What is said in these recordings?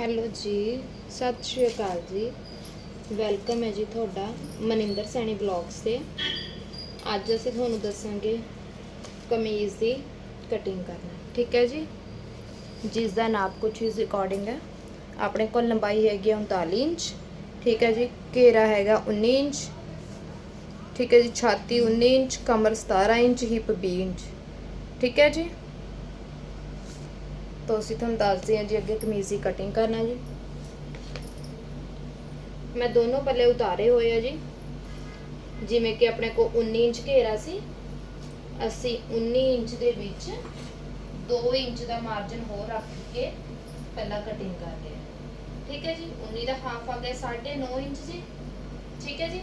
Hello ਜੀ, ਸਤਿ ਸ਼੍ਰੀ ਅਕਾਲ ਜੀ। ਵੈਲਕਮ ਹੈ ਜੀ ਤੁਹਾਡਾ ਮਨਿੰਦਰ ਸੈਣੀ ਬਲੌਗਸ ਤੇ। ਅੱਜ ਅਸੀਂ ਤੁਹਾਨੂੰ ਦੱਸਾਂਗੇ ਕਮੀਜ਼ ਦੀ ਕਟਿੰਗ ਕਰਨਾ, ਠੀਕ ਹੈ ਜੀ? ਜਿਸ ਦਾ ਨਾਪ ਕੁਛ ਇਸ ਅਕੋਰਡਿੰਗ ਹੈ। ਆਪਣੇ ਕੋਲ ਲੰਬਾਈ ਹੈਗੀ ਹੈ 39 ਇੰਚ, ਠੀਕ ਹੈ ਜੀ? ਘੇਰਾ ਹੈਗਾ 19 ਇੰਚ, ਠੀਕ ਹੈ ਜੀ? ਛਾਤੀ 19 ਇੰਚ, ਕਮਰ 17 ਇੰਚ, ਹਿਪ 20 ਇੰਚ, ਠੀਕ ਹੈ ਜੀ? ਤਾਂ ਅਸੀਂ ਤੁਹਾਨੂੰ ਦੱਸਦੇ ਹਾਂ ਜੀ, ਅੱਗੇ ਕਮੀਜ਼ ਦੀ ਕਟਿੰਗ ਕਰਨਾ ਜੀ। ਮੈਂ ਦੋਨੋਂ ਪੱਲੇ ਉਤਾਰੇ ਹੋਏ ਆ ਜੀ। ਜਿਵੇਂ ਕਿ ਆਪਣੇ ਕੋ 19 ਇੰਚ ਘੇਰਾ ਸੀ, ਅਸੀਂ 19 ਇੰਚ ਦੇ ਵਿੱਚ 2 ਇੰਚ ਦਾ ਮਾਰਜਨ ਹੋਰ ਰੱਖ ਕੇ ਪਹਿਲਾਂ ਕਟਿੰਗ ਕਰਦੇ ਹਾਂ ਠੀਕ ਹੈ ਜੀ? 19 ਦਾ ਹਾਫ ਆ ਗਿਆ 9.5 ਇੰਚ ਜੀ। ਠੀਕ ਹੈ ਜੀ?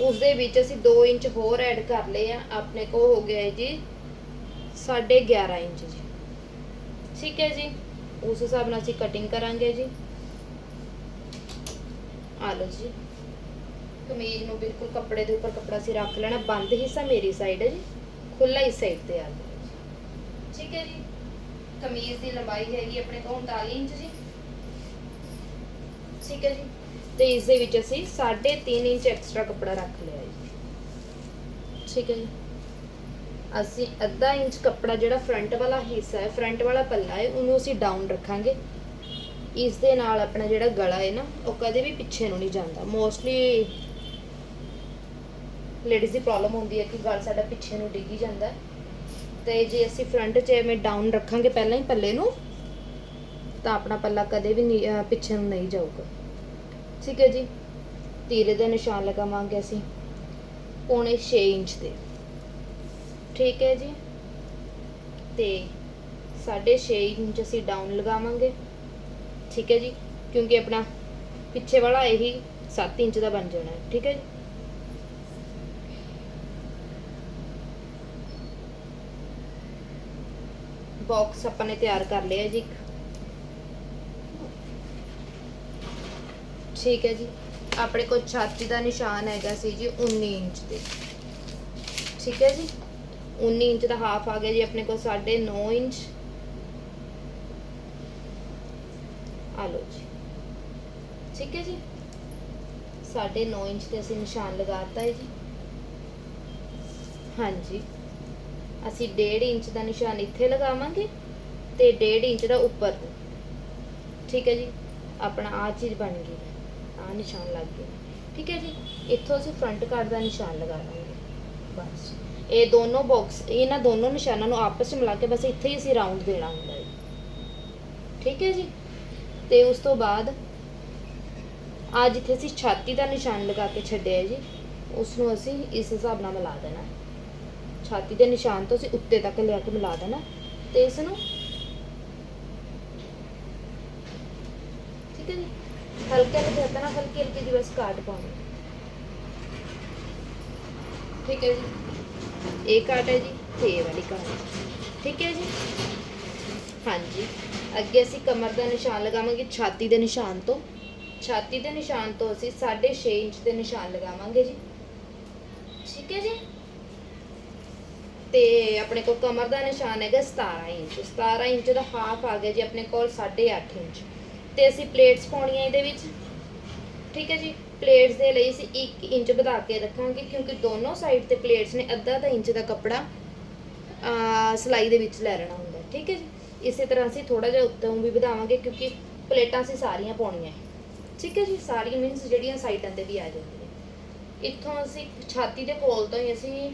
ਉਸ ਦੇ ਵਿੱਚ ਅਸੀਂ 2 ਇੰਚ ਹੋਰ ਐਡ ਕਰ ਲਏ ਆ। ਆਪਣੇ ਕੋ ਹੋ ਗਿਆ ਹੈ ਜੀ 11.5 ਇੰਚ ਜੀ। ਠੀਕ ਹੈ ਜੀ। ਉਸ ਹਿਸਾਬ ਨਾਲ ਅਸੀਂ ਕਟਿੰਗ ਕਰਾਂਗੇ ਜੀ। ਆ ਲਓ ਜੀ। ਕਮੀਜ਼ ਨੂੰ ਬਿਲਕੁਲ ਕੱਪੜੇ ਦੇ ਉੱਪਰ ਕੱਪੜਾ ਸੀ ਰੱਖ ਲੈਣਾ। ਬੰਦ ਹਿੱਸਾ ਮੇਰੀ ਸਾਈਡ ਹੈ ਜੀ। ਖੁੱਲਾ ਹੀ ਸਾਈਡ ਤੇ ਆ ਜਾਓ ਠੀਕ ਹੈ ਜੀ। ਕਮੀਜ਼ ਦੀ ਲੰਬਾਈ ਹੈਗੀ ਆਪਣੇ ਕੋਲ 39 ਇੰਚ ਜੀ। ਠੀਕ ਹੈ ਜੀ। ਤੇ ਇਸ ਦੇ ਵਿੱਚ ਅਸੀਂ 3.5 ਇੰਚ ਐਕਸਟਰਾ ਕੱਪੜਾ ਰੱਖ ਲਿਆ ਜੀ। ਠੀਕ ਹੈ ਜੀ। ਅਸੀਂ ਅੱਧਾ ਇੰਚ ਕੱਪੜਾ ਜਿਹੜਾ ਫਰੰਟ ਵਾਲਾ ਹਿੱਸਾ ਹੈ ਫਰੰਟ ਵਾਲਾ ਪੱਲਾ ਹੈ, ਉਹਨੂੰ ਅਸੀਂ ਡਾਊਨ ਰੱਖਾਂਗੇ। ਇਸ ਦੇ ਨਾਲ ਆਪਣਾ ਜਿਹੜਾ ਗਲਾ ਹੈ ਨਾ, ਉਹ ਕਦੇ ਵੀ ਪਿੱਛੇ ਨੂੰ ਨਹੀਂ ਜਾਂਦਾ। ਮੋਸਟਲੀ ਲੇਡੀਜ਼ ਦੀ ਪ੍ਰੋਬਲਮ ਹੁੰਦੀ ਹੈ ਕਿ ਗਲ ਸਾਡਾ ਪਿੱਛੇ ਨੂੰ ਡਿੱਗੀ ਜਾਂਦਾ ਹੈ। ਤੇ ਜੇ ਅਸੀਂ ਫਰੰਟ 'ਚ ਐਵੇਂ ਡਾਊਨ ਰੱਖਾਂਗੇ ਪਹਿਲਾਂ ਹੀ ਪੱਲੇ ਨੂੰ, ਤਾਂ ਆਪਣਾ ਪੱਲਾ ਕਦੇ ਵੀ ਨਹੀਂ ਪਿੱਛੇ ਨੂੰ ਨਹੀਂ ਜਾਊਗਾ। ਠੀਕ ਹੈ ਜੀ? ਤੀਰੇ ਦੇ ਨਿਸ਼ਾਨ ਲਗਾਵਾਂਗੇ ਅਸੀਂ। ਪੌਣੇ 6 ਇੰਚ ਦੇ। ਠੀਕ ਹੈ ਜੀ। ਤੇ 6.5 ਇੰਚ ਅਸੀਂ ਡਾਊਨ ਲਗਾਵਾਂਗੇ। ਠੀਕ ਹੈ ਜੀ, ਕਿਉਂਕਿ ਆਪਣਾ ਪਿੱਛੇ ਵਾਲਾ ਇਹੀ 7 ਇੰਚ ਦਾ ਬਣ ਜਾਣਾ ਹੈ। ਠੀਕ ਹੈ ਜੀ। ਬਾਕਸ ਆਪਾਂ ਨੇ ਤਿਆਰ ਕਰ ਲਿਆ ਜੀ ਠੀਕ ਹੈ ਜੀ, ਆਪਣੇ ਕੋਲ ਛਾਤੀ ਦਾ ਨਿਸ਼ਾਨ ਹੈਗਾ ਸੀ ਜੀ 19 ਇੰਚ ਤੇ ਠੀਕ ਹੈ ਜੀ। 19 ਇੰਚ ਦਾ ਹਾਫ ਆ ਗਿਆ ਜੀ, ਆਪਣੇ ਕੋਲ 9.5 ਇੰਚ। ਆ ਲਓ ਜੀ। ਠੀਕ ਹੈ ਜੀ? 9.5 ਇੰਚ ਤੇ ਅਸੀਂ ਨਿਸ਼ਾਨ ਲਗਾਤਾ ਹੈ ਜੀ। ਹਾਂਜੀ। ਅਸੀਂ 1.5 ਇੰਚ ਦਾ ਨਿਸ਼ਾਨ ਇੱਥੇ ਲਗਾਵਾਂਗੇ ਤੇ 1.5 ਇੰਚ ਦਾ ਉੱਪਰ ਠੀਕ ਹੈ ਜੀ? ਆਪਣਾ ਆ ਚੀਜ਼ ਬਣ ਗਈ ਆ ਨਿਸ਼ਾਨ ਲੱਗ ਗਿਆ। ਠੀਕ ਹੈ ਜੀ? ਇੱਥੋਂ ਅਸੀਂ ਫਰੰਟ ਕਾਰਡ ਦਾ ਨਿਸ਼ਾਨ ਲਗਾ ਦਾਂਗੇ। ਬਸ। ਇਹ ਦੋਨੋਂ ਬਾਕਸ ਇਹਨਾਂ ਦੋਨੋਂ ਨਿਸ਼ਾਨਾਂ ਨੂੰ ਆਪਸ ਵਿੱਚ ਮਿਲਾ ਕੇ ਬਸ ਇੱਥੇ ਹੀ ਅਸੀਂ ਰਾਉਂਡ ਦੇਣਾ ਹੁੰਦਾ ਹੈ ਠੀਕ ਹੈ ਜੀ? ਤੇ ਉਸ ਤੋਂ ਬਾਅਦ ਆ ਜਿੱਥੇ ਅਸੀਂ ਛਾਤੀ ਦਾ ਨਿਸ਼ਾਨ ਲਗਾ ਕੇ ਛੱਡਿਆ ਜੀ। ਉਸ ਨੂੰ ਅਸੀਂ ਇਸ ਹਿਸਾਬ ਨਾਲ ਮਿਲਾ ਦੇਣਾ। ਛਾਤੀ ਦੇ ਨਿਸ਼ਾਨ ਤੋਂ ਅਸੀਂ ਉੱਤੇ ਤੱਕ ਲਿਆ ਕੇ ਮਿਲਾ ਦੇਣਾ। ਤੇ ਇਸ ਨੂੰ ਠੀਕ ਹੈ ਜੀ? ਹਲਕੇ ਹਲਕੇ ਹੱਥਾਂ ਨਾਲ ਹਲਕੀ ਹਲਕੀ ਜਿਹੀ ਬਸ ਕਾਟ ਪਾਉਣੀ। ਠੀਕ ਹੈ ਜੀ? ਇਹ ਕਾਟ ਹੈ ਜੀ, ਤੇ ਇਹ ਵਾਲੀ ਕਾਟ ਠੀਕ ਹੈ ਜੀ? ਹਾਂਜੀ। ਅੱਗੇ ਅਸੀਂ ਕਮਰ ਦਾ ਨਿਸ਼ਾਨ ਲਗਾਵਾਂਗੇ, ਛਾਤੀ ਦੇ ਨਿਸ਼ਾਨ ਤੋਂ। ਛਾਤੀ ਦੇ ਨਿਸ਼ਾਨ ਤੋਂ ਅਸੀਂ 6.5 ਇੰਚ ਦੇ ਨਿਸ਼ਾਨ ਲਗਾਵਾਂਗੇ ਜੀ। ਠੀਕ ਹੈ ਜੀ? ਤੇ ਆਪਣੇ ਕੋਲ ਕਮਰ ਦਾ ਨਿਸ਼ਾਨ ਹੈਗਾ 17 ਇੰਚ। 17 ਇੰਚ ਦਾ ਹਾਫ ਆ ਗਿਆ ਜੀ, ਆਪਣੇ ਕੋਲ 8.5 ਇੰਚ। ਤੇ ਅਸੀਂ ਪਲੇਟਸ ਪਾਉਣੀਆਂ ਇਹਦੇ ਵਿੱਚ। ਠੀਕ ਹੈ ਜੀ? ਪਲੇਟਸ ਦੇ ਲਈ ਅਸੀਂ 1 ਇੰਚ ਵਧਾ ਕੇ ਰੱਖਾਂਗੇ, ਕਿਉਂਕਿ ਦੋਨੋਂ ਸਾਈਡ ਤੇ ਪਲੇਟਸ ਨੇ ਅੱਧਾ ਅੱਧਾ ਇੰਚ ਦਾ ਕੱਪੜਾ ਆ ਸਲਾਈ ਦੇ ਵਿੱਚ ਲੈ ਲੈਣਾ ਹੁੰਦਾ ਠੀਕ ਹੈ ਜੀ? ਇਸੇ ਤਰ੍ਹਾਂ ਅਸੀਂ ਥੋੜਾ ਜਿਹਾ ਉੱਤੋਂ ਵੀ ਵਧਾਵਾਂਗੇ, ਕਿਉਂਕਿ ਪਲੇਟਾਂ ਅਸੀਂ ਸਾਰੀਆਂ ਪਾਉਣੀਆਂ ਠੀਕ ਹੈ ਜੀ? ਸਾਰੀਆਂ ਮੀਨਸ ਜਿਹੜੀਆਂ ਸਾਈਡਾਂ ਤੇ ਵੀ ਆ ਜਾਂਦੀਆਂ ਇੱਥੋਂ ਅਸੀਂ ਛਾਤੀ ਦੇ ਕੋਲ ਤੋਂ ਹੀ ਅਸੀਂ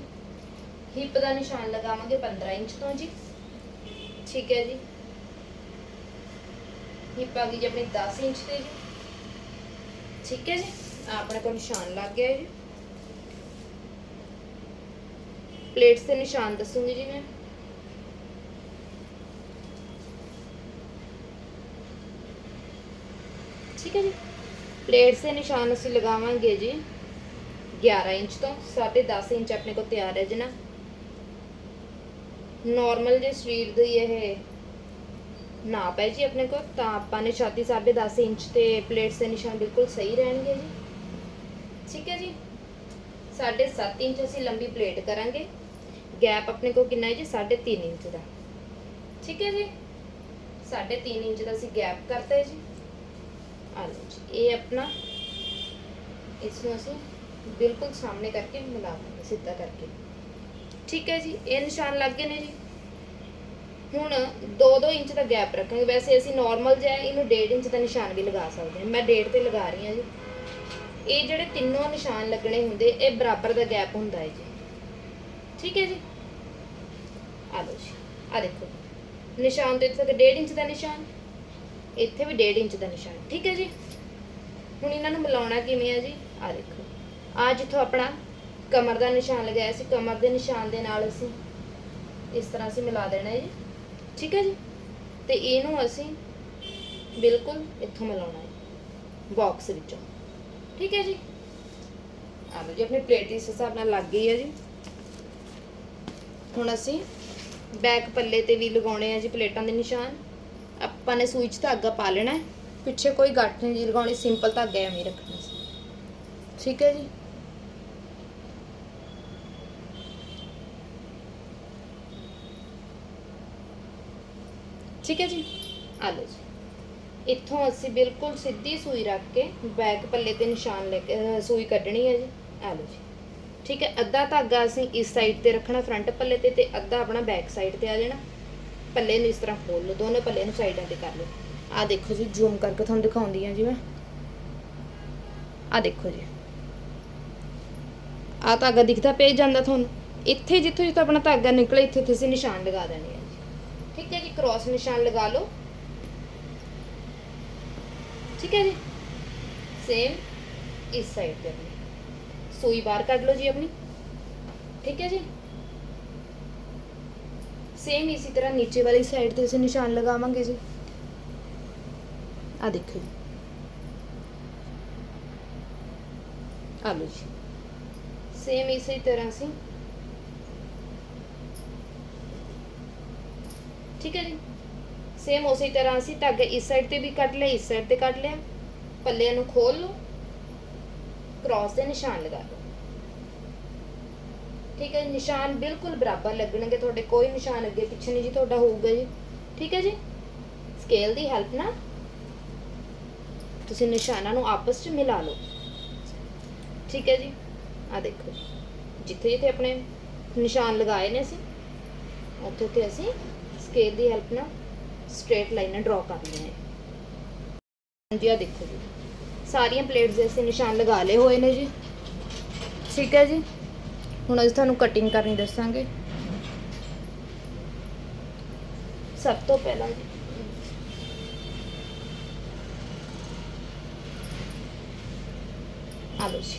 ਹਿੱਪ ਦਾ ਨਿਸ਼ਾਨ ਲਗਾਵਾਂਗੇ 15 ਇੰਚ ਤੋਂ ਜੀ, ਠੀਕ ਹੈ ਜੀ? ਹਿੱਪ ਆ ਗਈ ਜੀ ਆਪਣੀ 10 ਇੰਚ ਤੇ ਜੀ, ਠੀਕ ਹੈ ਜੀ? ਆਪਣੇ ਕੋਲ ਨਿਸ਼ਾਨ ਲੱਗ ਗਿਆ ਜੀ। ਪਲੇਟਸ ਤੇ ਨਿਸ਼ਾਨ ਦੱਸੂਗੀ ਜੀ ਮੈਂ। ਠੀਕ ਹੈ ਜੀ। ਪਲੇਟਸ ਦੇ ਨਿਸ਼ਾਨ ਅਸੀਂ ਲਗਾਵਾਂਗੇ ਜੀ 11 ਇੰਚ ਤੋਂ 10.5 ਇੰਚ ਆਪਣੇ ਕੋਲ ਤਿਆਰ ਹੈ ਜੀ ਨਾ। ਨਾਰਮਲ ਜੇ ਸਰੀਰ ਦੀ ਇਹ ਨਾਪ ਹੈ ਜੀ ਆਪਣੇ ਕੋਲ, ਤਾਂ ਆਪਾਂ ਨੇ ਛਾਤੀ 10.5 ਇੰਚ ਤੇ ਪਲੇਟਸ ਦੇ ਨਿਸ਼ਾਨ ਬਿਲਕੁਲ ਸਹੀ ਰਹਿਣਗੇ ਜੀ। ਠੀਕ ਹੈ ਜੀ। 7.5 ਇੰਚ ਅਸੀਂ ਲੰਬੀ ਪਲੇਟ ਕਰਾਂਗੇ। ਗੈਪ ਆਪਣੇ ਕੋਲ ਕਿੰਨਾ ਹੈ ਜੀ? 3.5 ਇੰਚ ਦਾ। ਠੀਕ ਹੈ ਜੀ? 3.5 ਇੰਚ ਦਾ ਅਸੀਂ ਗੈਪ ਕਰਤਾ ਹੈ ਜੀ। ਆ ਲਓ ਜੀ, ਇਹ ਆਪਣਾ ਇਸ ਨੂੰ ਅਸੀਂ ਬਿਲਕੁਲ ਸਾਹਮਣੇ ਕਰਕੇ ਮਿਲਾ ਦਾਂਗੇ, ਸਿੱਧਾ ਕਰਕੇ। ਠੀਕ ਹੈ ਜੀ, ਇਹ ਨਿਸ਼ਾਨ ਲੱਗ ਗਏ ਨੇ ਜੀ। ਹੁਣ 2-2 ਇੰਚ ਦਾ ਗੈਪ ਰੱਖਾਂਗੇ। ਵੈਸੇ ਅਸੀਂ ਨਾਰਮਲ ਜਿਹਾ ਇਹਨੂੰ 1.5 ਇੰਚ ਦਾ ਨਿਸ਼ਾਨ ਵੀ ਲਗਾ ਸਕਦੇ ਹਾਂ। ਮੈਂ 1.5 ਤੇ ਲਗਾ ਰਹੀ ਹਾਂ ਜੀ। ਇਹ ਜਿਹੜੇ ਤਿੰਨੋਂ ਨਿਸ਼ਾਨ ਲੱਗਣੇ ਹੁੰਦੇ, ਇਹ ਬਰਾਬਰ ਦਾ ਗੈਪ ਹੁੰਦਾ ਹੈ ਜੀ। ਠੀਕ ਹੈ ਜੀ? ਆ ਲਓ ਜੀ, ਆ ਦੇਖੋ। ਨਿਸ਼ਾਨ ਤੇ ਇੱਥੇ ਤੱਕ 1.5 ਇੰਚ ਦਾ ਨਿਸ਼ਾਨ, ਇੱਥੇ ਵੀ 1.5 ਇੰਚ ਦਾ ਨਿਸ਼ਾਨ। ਠੀਕ ਹੈ ਜੀ? ਹੁਣ ਇਹਨਾਂ ਨੂੰ ਮਿਲਾਉਣਾ ਕਿਵੇਂ ਹੈ ਜੀ? ਆ ਦੇਖੋ। ਆ ਜਿੱਥੋਂ ਆਪਣਾ ਕਮਰ ਦਾ ਨਿਸ਼ਾਨ ਲਗਾਇਆ ਸੀ, ਕਮਰ ਦੇ ਨਿਸ਼ਾਨ ਦੇ ਨਾਲ ਅਸੀਂ ਇਸ ਤਰ੍ਹਾਂ ਅਸੀਂ ਮਿਲਾ ਦੇਣਾ ਹੈ ਜੀ। ਠੀਕ ਹੈ ਜੀ? ਤੇ ਇਹਨੂੰ ਅਸੀਂ ਬਿਲਕੁਲ ਇੱਥੋਂ ਮਿਲਾਉਣਾ ਹੈ ਬਾਕਸ ਵਿੱਚੋਂ। ਠੀਕ ਹੈ ਜੀ। ਆ ਲਓ ਜੀ, ਆਪਣੀ ਪਲੇਟ ਇਸ ਹਿਸਾਬ ਨਾਲ ਲੱਗ ਗਈ ਹੈ ਜੀ। ਹੁਣ ਅਸੀਂ ਬੈਕ ਪੱਲੇ ਤੇ ਵੀ ਲਗਾਉਣੇ ਆ ਜੀ ਪਲੇਟਾਂ ਦੇ ਨਿਸ਼ਾਨ। ਆਪਾਂ ਨੇ ਸੂਈ 'ਚ ਧਾਗਾ ਪਾ ਲੈਣਾ ਹੈ। ਪਿੱਛੇ ਕੋਈ ਗੱਠ ਨਹੀਂ ਜੀ ਲਗਾਉਣੀ ਸਿੰਪਲ ਧਾਗਾ ਐਵੇਂ ਰੱਖਣਾ ਸੀ। ਠੀਕ ਹੈ ਜੀ। ਠੀਕ ਹੈ ਜੀ। ਆ ਲਓ ਜੀ। ਇੱਥੋਂ ਅਸੀਂ ਬਿਲਕੁਲ ਸਿੱਧੀ ਸੂਈ ਰੱਖ ਕੇ ਬੈਕ ਪੱਲੇ ਤੇ ਨਿਸ਼ਾਨ ਲੈ ਕੇ ਸੂਈ ਕੱਢਣੀ ਹੈ ਜੀ। ਆ ਲਓ ਜੀ। ਠੀਕ ਹੈ, ਅੱਧਾ ਧਾਗਾ ਅਸੀਂ ਇਸ ਸਾਈਡ ਤੇ ਰੱਖਣਾ ਫਰੰਟ ਪੱਲੇ ਤੇ ਤੇ ਅੱਧਾ ਆਪਣਾ ਬੈਕ ਸਾਈਡ ਤੇ ਆ ਜਾਣਾ। ਪੱਲੇ ਨੂੰ ਇਸ ਤਰ੍ਹਾਂ ਖੋਲ ਲਓ, ਦੋਨੇ ਪੱਲੇ ਨੂੰ ਸਾਈਡਾਂ ਤੇ ਕਰ ਲਓ। ਆ ਦੇਖੋ ਜੀ ਜ਼ੂਮ ਕਰਕੇ ਤੁਹਾਨੂੰ ਦਿਖਾਉਂਦੀ ਆ ਜੀ ਮੈਂ। ਆ ਦੇਖੋ ਜੀ। ਆ ਧਾਗਾ ਦਿਖਦਾ ਪਈ ਜਾਂਦਾ ਤੁਹਾਨੂੰ। ਇੱਥੇ ਜਿੱਥੋਂ ਜਿੱਥੋਂ ਆਪਣਾ ਧਾਗਾ ਨਿਕਲੇ ਇੱਥੇ ਇੱਥੇ ਅਸੀਂ ਨਿਸ਼ਾਨ ਲਗਾ ਦੇਣੇ ਆ ਜੀ। ਠੀਕ ਹੈ ਜੀ ਕ੍ਰਾਸ ਨਿਸ਼ਾਨ ਲਗਾ ਲਓ। ਠੀਕ ਹੈ ਜੀ ਸੇਮ ਇਸ ਸਾਈਡ ਤੇ ਆਪਣੀ ਸੂਈ ਬਾਹਰ ਕੱਢ ਲਓ ਜੀ ਆਪਣੀ ਠੀਕ ਹੈ ਜੀ ਸੇਮ ਇਸੇ ਤਰ੍ਹਾਂ ਨੀਚੇ ਵਾਲੀ ਸਾਈਡ ਤੇ ਅਸੀਂ ਨਿਸ਼ਾਨ ਲਗਾਵਾਂਗੇ ਜੀ ਆ ਦੇਖੋ ਜੀ ਆ ਲਓ ਜੀ ਸੇਮ ਇਸੇ ਤਰ੍ਹਾਂ ਅਸੀਂ ਠੀਕ ਹੈ ਜੀ ਸੇਮ ਉਸੇ ਤਰ੍ਹਾਂ ਅਸੀਂ ਧਾਗਾ ਇਸ ਸਾਈਡ ਤੇ ਵੀ ਕੱਢ ਲਿਆ ਇਸ ਸਾਈਡ ਤੇ ਕੱਢ ਲਿਆ। ਪੱਲੇ ਨੂੰ ਖੋਲ ਲਓ ਕ੍ਰਾਸ ਦੇ ਨਿਸ਼ਾਨ ਲਗਾ ਲਓ। ਠੀਕ ਹੈ ਨਿਸ਼ਾਨ ਬਿਲਕੁਲ ਬਰਾਬਰ ਲੱਗਣਗੇ ਤੁਹਾਡੇ, ਕੋਈ ਨਿਸ਼ਾਨ ਅੱਗੇ ਪਿੱਛੇ ਨਹੀਂ ਜੀ, ਤੁਹਾਡਾ ਹੋਊਗਾ ਜੀ। ਠੀਕ ਹੈ ਜੀ ਸਕੇਲ ਦੀ ਹੈਲਪ ਨਾਲ ਤੁਸੀਂ ਨਿਸ਼ਾਨਾਂ ਨੂੰ ਆਪਸ ਵਿੱਚ ਮਿਲਾ ਲਓ। ਠੀਕ ਹੈ ਜੀ ਆ ਦੇਖੋ, ਜਿੱਥੇ ਜਿੱਥੇ ਆਪਣੇ ਨਿਸ਼ਾਨ ਲਗਾਏ ਨੇ ਅਸੀਂ, ਉੱਥੇ ਉੱਥੇ ਅਸੀਂ ਸਕੇਲ ਦੀ ਹੈਲਪ ਨਾਲ ਸਟ੍ਰੇਟ ਲਾਈਨਾਂ ਡਰਾ ਕਰ ਲਈਆਂ ਹਾਂਜੀ ਆ ਦੇਖੋ ਜੀ। ਸਾਰੀਆਂ ਪਲੇਟਸ ਦੇ ਅਸੀਂ ਨਿਸ਼ਾਨ ਲਗਾ ਲਏ ਹੋਏ ਨੇ ਜੀ। ਠੀਕ ਹੈ ਜੀ? ਹੁਣ ਅਸੀਂ ਤੁਹਾਨੂੰ ਕਟਿੰਗ ਕਰਨੀ ਦੱਸਾਂਗੇ। ਸਭ ਤੋਂ ਪਹਿਲਾਂ ਜੀ। ਆ ਜੀ।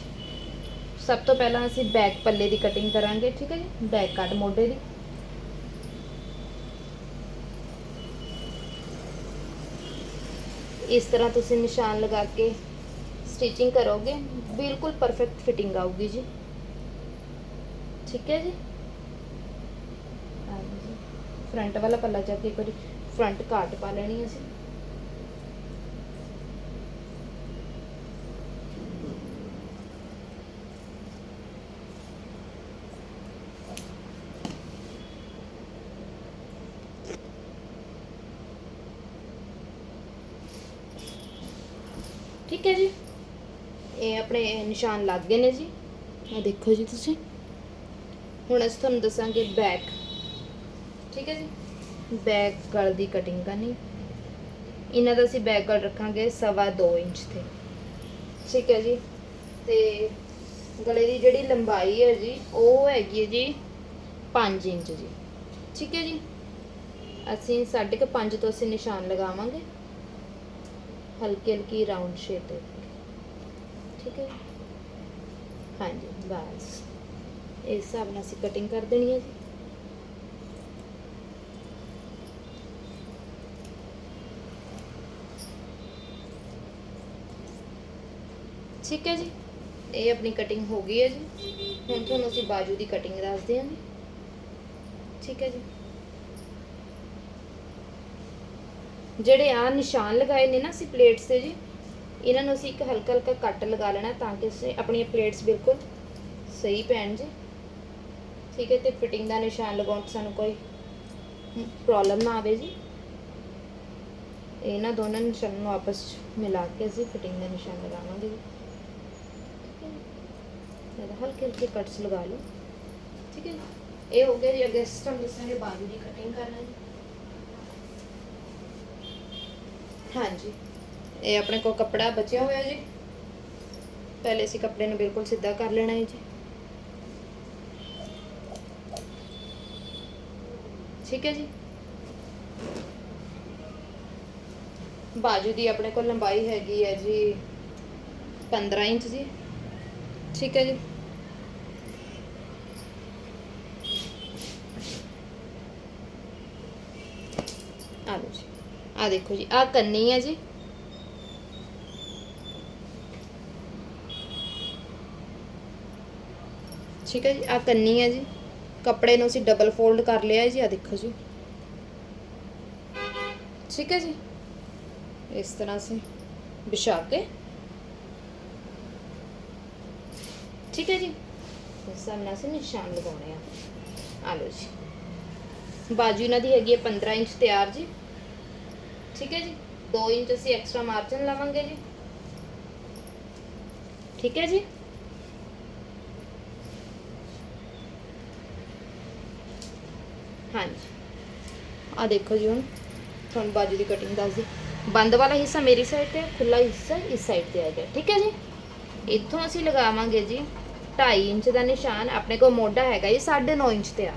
ਸਭ ਤੋਂ ਪਹਿਲਾਂ ਅਸੀਂ ਬੈਕ ਪੱਲੇ ਦੀ ਕਟਿੰਗ ਕਰਾਂਗੇ, ਠੀਕ ਹੈ ਜੀ? ਬੈਕ ਕੱਟ ਮੋਢੇ ਦੀ। ਇਸ ਤਰ੍ਹਾਂ ਤੁਸੀਂ ਨਿਸ਼ਾਨ ਲਗਾ ਕੇ ਸਟਿਚਿੰਗ ਕਰੋਗੇ, ਬਿਲਕੁਲ ਪਰਫੈਕਟ ਫਿਟਿੰਗ ਆਊਗੀ ਜੀ। ਠੀਕ ਹੈ ਜੀ? ਫਰੰਟ ਵਾਲਾ ਪੱਲਾ ਜਾ ਕੇ ਇੱਕ ਵਾਰੀ ਫਰੰਟ ਕਾਟ ਪਾ ਲੈਣੀ ਅਸੀਂ। ਠੀਕ ਹੈ ਜੀ। ਇਹ ਆਪਣੇ ਨਿਸ਼ਾਨ ਲੱਗ ਗਏ ਨੇ ਜੀ। ਆ ਦੇਖੋ ਜੀ ਤੁਸੀਂ। ਹੁਣ ਅਸੀਂ ਤੁਹਾਨੂੰ ਦੱਸਾਂਗੇ ਬੈਕ ਠੀਕ ਹੈ ਜੀ। ਬੈਕ ਗਲ ਦੀ ਕਟਿੰਗ ਕਰਨੀ। ਇਹਨਾਂ ਦਾ ਅਸੀਂ ਬੈਕ ਗਲ ਰੱਖਾਂਗੇ ਸਵਾ 2 ਇੰਚ ਤੇ। ਠੀਕ ਹੈ ਜੀ। ਤੇ ਗਲੇ ਦੀ ਜਿਹੜੀ ਲੰਬਾਈ ਹੈ ਜੀ ਉਹ ਹੈਗੀ ਹੈ ਜੀ 5 ਇੰਚ ਜੀ। ਠੀਕ ਹੈ ਜੀ। ਅਸੀਂ 5.5 ਤੋਂ ਅਸੀਂ ਨਿਸ਼ਾਨ ਲਗਾਵਾਂਗੇ। ਹਲਕੀ ਹਲਕੀ ਰਾਉਂਡ ਸ਼ੇਪ ਠੀਕ ਹੈ? ਹਾਂਜੀ, ਬਸ। ਇਸ ਹਿਸਾਬ ਨਾਲ ਅਸੀਂ ਕਟਿੰਗ ਕਰ ਦੇਣੀ ਹੈ ਜੀ। ਠੀਕ ਹੈ ਜੀ? ਇਹ ਆਪਣੀ ਕਟਿੰਗ ਹੋ ਗਈ ਹੈ ਜੀ। ਹੁਣ ਤੁਹਾਨੂੰ ਅਸੀਂ ਬਾਜੂ ਦੀ ਕਟਿੰਗ ਦੱਸਦੇ ਹਾਂ ਠੀਕ ਹੈ ਜੀ? ਜਿਹੜੇ ਆ ਨਿਸ਼ਾਨ ਲਗਾਏ ਨੇ ਨਾ ਅਸੀਂ ਪਲੇਟਸ ਤੇ ਜੀ, ਇਹਨਾਂ ਨੂੰ ਅਸੀਂ ਇੱਕ ਹਲਕਾ ਹਲਕਾ ਕੱਟ ਲਗਾ ਲੈਣਾ ਤਾਂ ਕਿ ਅਸੀਂ ਆਪਣੀਆਂ ਪਲੇਟਸ ਬਿਲਕੁਲ ਸਹੀ ਪੈਣ ਜੀ। ਠੀਕ ਹੈ, ਤੇ ਫਿਟਿੰਗ ਦਾ ਨਿਸ਼ਾਨ ਲਗਾਉਣ 'ਚ ਸਾਨੂੰ ਕੋਈ ਪ੍ਰੋਬਲਮ ਨਾ ਆਵੇ ਜੀ। ਇਹਨਾਂ ਦੋਨਾਂ ਨਿਸ਼ਾਨਾਂ ਨੂੰ ਆਪਸ 'ਚ ਮਿਲਾ ਕੇ ਅਸੀਂ ਫਿਟਿੰਗ ਦਾ ਨਿਸ਼ਾਨ ਲਗਾਵਾਂਗੇ ਜੀ। ਇਹਦਾ ਹਲਕੇ ਹਲਕੇ ਕਟਸ ਲਗਾ ਲਓ। ਠੀਕ ਹੈ ਇਹ ਹੋ ਗਿਆ ਜੀ, ਅੱਗੇ ਸਿਸਟਮ ਦੱਸਾਂਗੇ ਬਾਜੂ ਦੀ ਕਟਿੰਗ ਕਰਨਾ ਜੀ। ਹਾਂਜੀ। ਇਹ ਆਪਣੇ ਕੋਲ ਕੱਪੜਾ ਬਚਿਆ ਹੋਇਆ ਜੀ। ਪਹਿਲੇ ਅਸੀਂ ਕੱਪੜੇ ਨੂੰ ਬਿਲਕੁਲ ਸਿੱਧਾ ਕਰ ਲੈਣਾ ਹੈ ਜੀ। ਠੀਕ ਹੈ ਜੀ। ਬਾਜੂ ਦੀ ਆਪਣੇ ਕੋਲ ਲੰਬਾਈ ਹੈਗੀ ਹੈ ਜੀ 15 ਇੰਚ ਜੀ। ਠੀਕ ਹੈ ਜੀ ਆ ਲਓ ਜੀ ਆ ਦੇਖੋ ਜੀ ਆ ਕੰਨੀ ਹੈ ਜੀ। ਠੀਕ ਹੈ ਜੀ ਆ ਕੰਨੀ ਹੈ ਜੀ। ਕੱਪੜੇ ਨੂੰ ਅਸੀਂ ਡਬਲ ਫੋਲਡ ਕਰ ਲਿਆ ਜੀ ਆ ਦੇਖੋ ਜੀ। ਠੀਕ ਹੈ ਜੀ। ਇਸ ਤਰ੍ਹਾਂ ਅਸੀਂ ਵਿਛਾ ਕੇ। ਠੀਕ ਹੈ ਜੀ। ਇਸ ਤਰ੍ਹਾਂ ਨਾਲ ਅਸੀਂ ਨਿਸ਼ਾਨ ਲਗਾਉਣੇ ਆ। ਆ ਲਓ ਜੀ। ਬਾਜੂ ਇਹਨਾਂ ਦੀ ਹੈਗੀ ਹੈ 15 ਇੰਚ ਤਿਆਰ ਜੀ। ਠੀਕ ਹੈ ਜੀ? 2 ਇੰਚ ਅਸੀਂ ਐਕਸਟਰਾ ਮਾਰਜਨ ਲਾਵਾਂਗੇ ਜੀ। ਠੀਕ ਹੈ ਜੀ? ਹਾਂਜੀ। ਆ ਦੇਖੋ ਜੀ ਹੁਣ। ਤੁਹਾਨੂੰ ਬਾਜੂ ਦੀ ਕਟਿੰਗ ਦੱਸਦੀ ਬੰਦ ਵਾਲਾ ਹਿੱਸਾ ਮੇਰੀ ਸਾਈਡ ਤੇ ਖੁੱਲਾ ਹਿੱਸਾ ਇਸ ਸਾਈਡ ਤੇ ਆ ਗਿਆ। ਠੀਕ ਹੈ ਜੀ? ਇੱਥੋਂ ਅਸੀਂ ਲਗਾਵਾਂਗੇ ਜੀ 2.5 ਇੰਚ ਦਾ ਨਿਸ਼ਾਨ। ਆਪਣੇ ਕੋਲ ਮੋਢਾ ਹੈਗਾ ਜੀ 9.5 ਇੰਚ ਤੇ ਆ।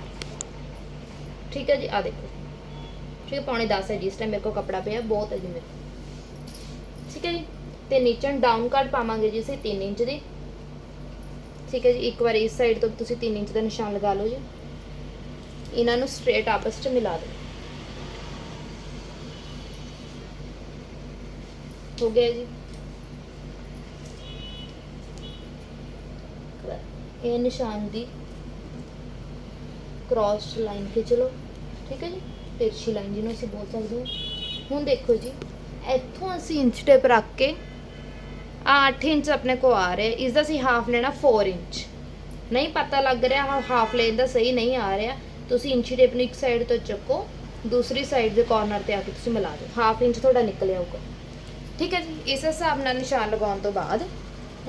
ਠੀਕ ਹੈ ਜੀ? ਆ ਦੇਖੋ। ਠੀਕ ਹੈ, ਪੌਣੇ 10 ਹੈ ਜੀ, ਇਸ ਟਾਈਮ ਮੇਰੇ ਕੋਲ ਕੱਪੜਾ ਪਿਆ ਬਹੁਤ ਹੈ ਜੀ ਮੇਰੇ ਠੀਕ ਹੈ ਜੀ, ਤੇ ਨੀਚੇ ਡਾਊਨ ਕੱਟ ਪਾਵਾਂਗੇ ਜੀ ਅਸੀਂ 3 ਇੰਚ ਦੀ। ਠੀਕ ਹੈ ਜੀ, ਇੱਕ ਵਾਰ ਇਸ ਸਾਈਡ ਤੋਂ ਤੁਸੀਂ 3 ਇੰਚ ਦਾ ਨਿਸ਼ਾਨ ਲਗਾ ਲਓ ਜੀ। ਇਹਨਾਂ ਨੂੰ ਸਟ੍ਰੇਟ ਆਪਸ 'ਚ ਮਿਲਾ ਦਿਓ। ਹੋ ਗਿਆ ਜੀ। ਇਹ ਨਿਸ਼ਾਨ ਦੀ ਕ੍ਰਾਸ ਲਾਈਨ ਖਿੱਚ ਲਓ। ਠੀਕ ਹੈ ਜੀ। ਤਿਰਛੀ ਲਾਈਨ ਜਿਹਨੂੰ ਅਸੀਂ ਬੋਲ ਸਕਦੇ ਹਾਂ। ਹੁਣ ਦੇਖੋ ਜੀ, ਇੱਥੋਂ ਅਸੀਂ ਇੰਚ ਟੇਪ ਰੱਖ ਕੇ ਆ 8 ਇੰਚ ਆਪਣੇ ਕੋ ਆ ਰਿਹਾ ਇਸ ਦਾ ਅਸੀਂ ਹਾਫ ਲੈਣਾ 4 ਇੰਚ। ਨਹੀਂ ਪਤਾ ਲੱਗ ਰਿਹਾ ਹਾਫ ਲੈਣ ਦਾ ਸਹੀ ਨਹੀਂ ਆ ਰਿਹਾ। ਤੁਸੀਂ ਇੰਚੀ ਟੇਪ ਨੂੰ ਇੱਕ ਸਾਈਡ ਤੋਂ ਚੱਕੋ, ਦੂਸਰੀ ਸਾਈਡ ਦੇ ਕਾਰਨਰ ਤੇ ਆ ਕੇ ਤੁਸੀਂ ਮਿਲਾ ਦਿਓ। ਹਾਫ ਇੰਚ ਤੁਹਾਡਾ ਨਿਕਲ ਆਊਗਾ ਠੀਕ ਹੈ ਜੀ, ਇਸ ਹਿਸਾਬ ਨਾਲ ਨਿਸ਼ਾਨ ਲਗਾਉਣ ਤੋਂ ਬਾਅਦ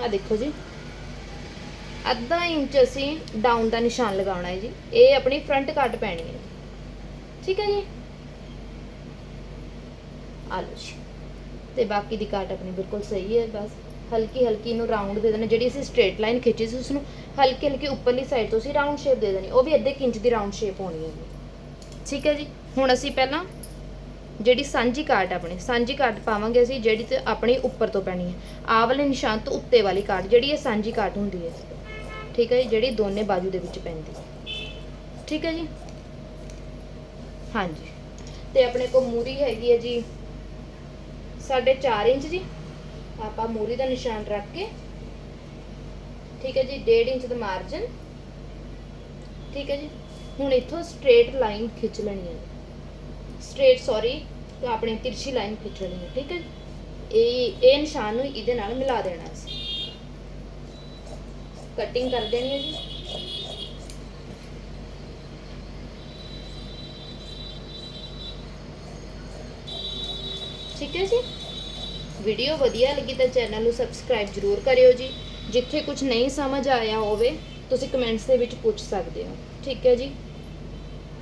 ਆ ਦੇਖੋ ਜੀ। ਅੱਧਾ ਇੰਚ ਅਸੀਂ ਡਾਊਨ ਦਾ ਨਿਸ਼ਾਨ ਲਗਾਉਣਾ ਹੈ ਜੀ। ਇਹ ਆਪਣੀ ਫਰੰਟ ਕੱਟ ਪੈਣੀ ਹੈ। ਠੀਕ ਹੈ ਜੀ। ਆ ਜੀ। ਤੇ ਬਾਕੀ ਦੀ ਕਾਟ ਆਪਣੀ ਬਿਲਕੁਲ ਸਹੀ ਹੈ, ਬਸ ਹਲਕੀ ਹਲਕੀ ਨੂੰ ਰਾਉਂਡ ਦੇ ਦੇਣਾ, ਜਿਹੜੀ ਅਸੀਂ ਸਟ੍ਰੇਟ ਲਾਈਨ ਖਿੱਚੀ ਸੀ ਉਸ ਨੂੰ ਹਲਕੀ ਹਲਕੀ ਉੱਪਰਲੀ ਸਾਈਡ ਤੋਂ ਅਸੀਂ ਰਾਉਂਡ ਸ਼ੇਪ ਦੇ ਦੇਣੀ, ਉਹ ਵੀ ਅੱਧੇ ਕੁ ਇੰਚ ਦੀ ਰਾਉਂਡ ਸ਼ੇਪ ਹੋਣੀ ਹੈ ਠੀਕ ਹੈ ਜੀ। ਹੁਣ ਅਸੀਂ ਪਹਿਲਾਂ ਜਿਹੜੀ ਸਾਂਝੀ ਕਾਟ ਆਪਣੀ, ਸਾਂਝੀ ਕਾਟ ਪਾਵਾਂਗੇ ਅਸੀਂ, ਜਿਹੜੀ ਤੇ ਆਪਣੀ ਉੱਪਰ ਤੋਂ ਪੈਣੀ ਹੈ। ਆਹ ਵਾਲੇ ਨਿਸ਼ਾਨ ਤੋਂ ਉੱਤੇ ਵਾਲੀ ਕਾਟ ਜਿਹੜੀ ਇਹ ਸਾਂਝੀ ਕਾਟ ਹੁੰਦੀ ਹੈ। ਠੀਕ ਹੈ ਜੀ, ਜਿਹੜੀ ਦੋਨੇ ਬਾਜੂ ਦੇ ਵਿੱਚ ਪੈਂਦੀ ਹੈ। ਠੀਕ ਹੈ ਜੀ। ਹਾਂਜੀ। ਤੇ ਆਪਣੇ ਕੋਲ ਮੂਰੀ ਹੈਗੀ ਹੈ ਜੀ 4.5 ਇੰਚ ਜੀ। ਆਪਾਂ ਮੂਰੀ ਦਾ ਨਿਸ਼ਾਨ ਰੱਖ ਕੇ, ਠੀਕ ਹੈ ਜੀ 1.5 ਇੰਚ ਦਾ ਮਾਰਜਨ ਠੀਕ ਹੈ ਜੀ। ਹੁਣ ਇੱਥੋਂ ਸਟ੍ਰੇਟ ਲਾਈਨ ਖਿੱਚ ਲੈਣੀ ਹੈ। ਸਟ੍ਰੇਟ ਸੌਰੀ ਆਪਣੀ ਤਿਰਛੀ ਲਾਈਨ ਖਿੱਚ ਲੈਣੀ ਹੈ, ਠੀਕ ਹੈ ਇਹ ਇਹ ਨਿਸ਼ਾਨ ਨੂੰ ਇਹਦੇ ਨਾਲ ਮਿਲਾ ਦੇਣਾ ਅਸੀਂ। ਕਟਿੰਗ ਕਰ ਦੇਣੀ ਹੈ ਜੀ। ਠੀਕ ਹੈ ਵੀਡੀਓ ਵਧੀਆ ਲੱਗੀ ਤਾਂ ਚੈਨਲ ਨੂੰ ਸਬਸਕ੍ਰਾਈਬ ਜ਼ਰੂਰ ਕਰਿਓ ਜੀ। ਜਿੱਥੇ ਕੁਝ ਨਹੀਂ ਸਮਝ ਆਇਆ ਹੋਵੇ, ਤੁਸੀਂ ਕਮੈਂਟਸ ਦੇ ਵਿੱਚ ਪੁੱਛ ਸਕਦੇ ਹੋ। ਠੀਕ ਹੈ ਜੀ?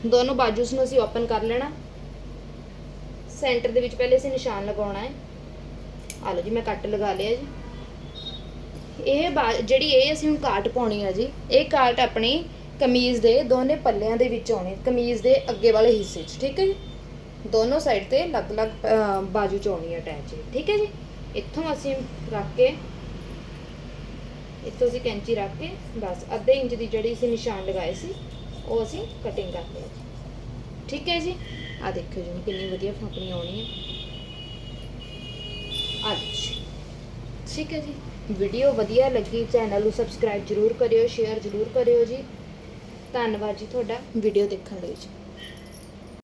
ਦੋਨੋਂ ਬਾਜੂਸ ਨੂੰ ਅਸੀਂ ਓਪਨ ਕਰ ਲੈਣਾ। ਸੈਂਟਰ ਦੇ ਵਿੱਚ ਪਹਿਲੇ ਅਸੀਂ ਨਿਸ਼ਾਨ ਲਗਾਉਣਾ ਹੈ। ਆ ਲਓ ਜੀ, ਮੈਂ ਕੱਟ ਲਗਾ ਲਿਆ ਜੀ। ਇਹ ਜਿਹੜੀ ਇਹ ਅਸੀਂ ਹੁਣ ਕਾਟ ਪਾਉਣੀ ਆ ਜੀ, ਇਹ ਕਾਟ ਆਪਣੀ ਕਮੀਜ਼ ਦੇ ਦੋਨੇ ਪੱਲਿਆਂ ਦੇ ਵਿੱਚ ਆਉਣੀ, ਕਮੀਜ਼ ਦੇ ਅੱਗੇ ਵਾਲੇ ਹਿੱਸੇ 'ਚ, ਠੀਕ ਹੈ ਜੀ? ਦੋਨੋਂ ਸਾਈਡ ਤੇ ਅਲੱਗ-ਅਲੱਗ ਬਾਜੂ 'ਚ ਆਉਣੀ ਹੈ ਅਟੈਚ ਠੀਕ ਹੈ ਜੀ? ਇੱਥੋਂ ਅਸੀਂ ਰੱਖ ਕੇ, ਇੱਥੋਂ ਅਸੀਂ ਕੈਂਚੀ ਰੱਖ ਕੇ, ਬਸ ਅੱਧੇ ਇੰਚ ਦੀ ਜਿਹੜੀ ਅਸੀਂ ਨਿਸ਼ਾਨ ਲਗਾਏ ਸੀ, ਉਹ ਅਸੀਂ ਕਟਿੰਗ ਕਰ ਲਿਆ ਠੀਕ ਹੈ ਜੀ? ਆ ਦੇਖੋ ਜੀ, ਹੁਣ ਕਿੰਨੀ ਵਧੀਆ ਫਾਪਣੀ ਆਉਣੀ ਹੈ। ਅੱਛਾ ਠੀਕ ਹੈ ਜੀ? ਵੀਡੀਓ ਵਧੀਆ ਲੱਗੀ ਚੈਨਲ ਨੂੰ ਸਬਸਕ੍ਰਾਈਬ ਜਰੂਰ ਕਰਿਓ ਸ਼ੇਅਰ ਜਰੂਰ ਕਰਿਓ ਜੀ। ਧੰਨਵਾਦ ਜੀ ਤੁਹਾਡਾ ਵੀਡੀਓ ਦੇਖਣ ਲਈ ਜੀ।